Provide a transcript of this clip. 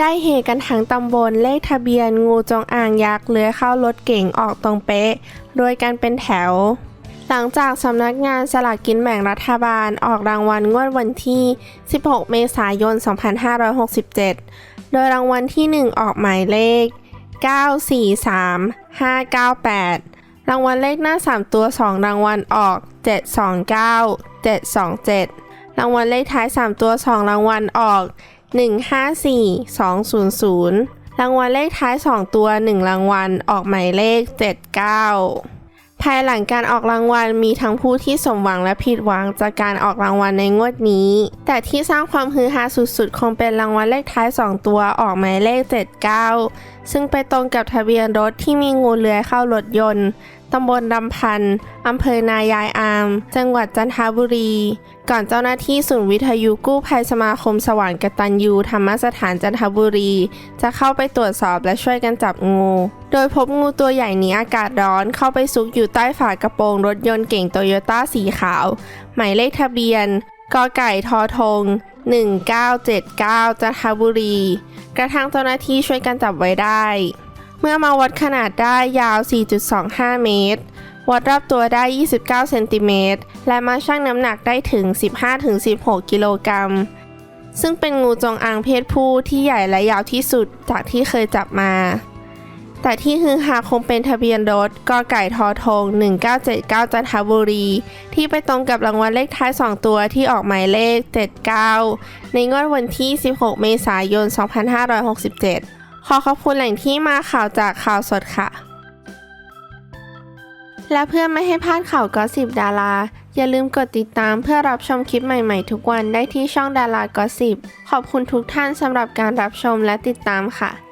ได้เฮกันทั้งตำบลเลขทะเบียนงูจงอางยักษ์เลื้อยเข้ารถเก๋งออกตรงเป๊ะโดยการเป็นแถว หลังจากสำนักงานสลากกินแบ่งรัฐบาลออกรางวัลงวดวันที่ 16 เมษายน 2567 โดยรางวัลที่ 1 ออกหมายเลข 943 598 รางวัลเลขหน้า 3 ตัว 2 รางวัลออก 729 727 รางวัลเลขท้าย 3 ตัว 2 รางวัลออก 154 200 รางวัลเลขท้าย 2 ตัว 1 รางวัล ออกหมายเลข 79 ภายหลังการออกรางวัลมีทั้งผู้ที่สมหวังและผิดหวังจากการออกรางวัลในงวดนี้ แต่ที่สร้างความฮือฮาสุดๆ คงเป็นรางวัลเลขท้าย 2 ตัวออกหมายเลข 79 ซึ่งไปตรงกับทะเบียนรถที่มีงูเลื้อยเข้ารถยนต์ตำบลดำพัน อำเภอนายายอาม จังหวัดจันทบุรี ก่อนเจ้าหน้าที่ศูนย์วิทยุกู้ภัยสมาคมสว่างกตัญญูธรรมสถานจันทบุรี จะเข้าไปตรวจสอบและช่วยกันจับงู โดยพบงูตัวใหญ่นี้อากาศร้อนเข้าไปซุกอยู่ใต้ฝากระโปรงรถยนต์เก่งโตโยต้าสีขาว หมายเลขทะเบียนกไก่ทอทง 1979จันทบุรี กระทั่งเจ้าหน้าที่ช่วยกันจับไว้ได้ เมื่อมาวัดขนาดได้ยาว 4.25 เมตร วัดรอบตัวได้ 29 เซนติเมตร และมาชั่งน้ำหนักได้ถึง 15-16 กิโลกรัม ซึ่งเป็นงูจงอางเพศผู้ที่ใหญ่และยาวที่สุดจากที่เคยจับมา แต่ที่ฮือฮาคงเป็นทะเบียนรถกไก่ทอทง 1979 จันทบุรี ที่ไปตรงกับรางวัลเลขท้าย 2 ตัวที่ออกหมายเลข 79 ในงวดวันที่ 16 เมษายน 2567 ขอขอบคุณแหล่งที่มาข่าวจากข่าวสดค่ะ และเพื่อไม่ให้พลาดข่าวก็สิบดารา อย่าลืมกดติดตามเพื่อรับชมคลิปใหม่ๆ ทุกวันได้ที่ช่องดารากอสิบขอบคุณทุกท่านสำหรับการรับชมและติดตามค่ะ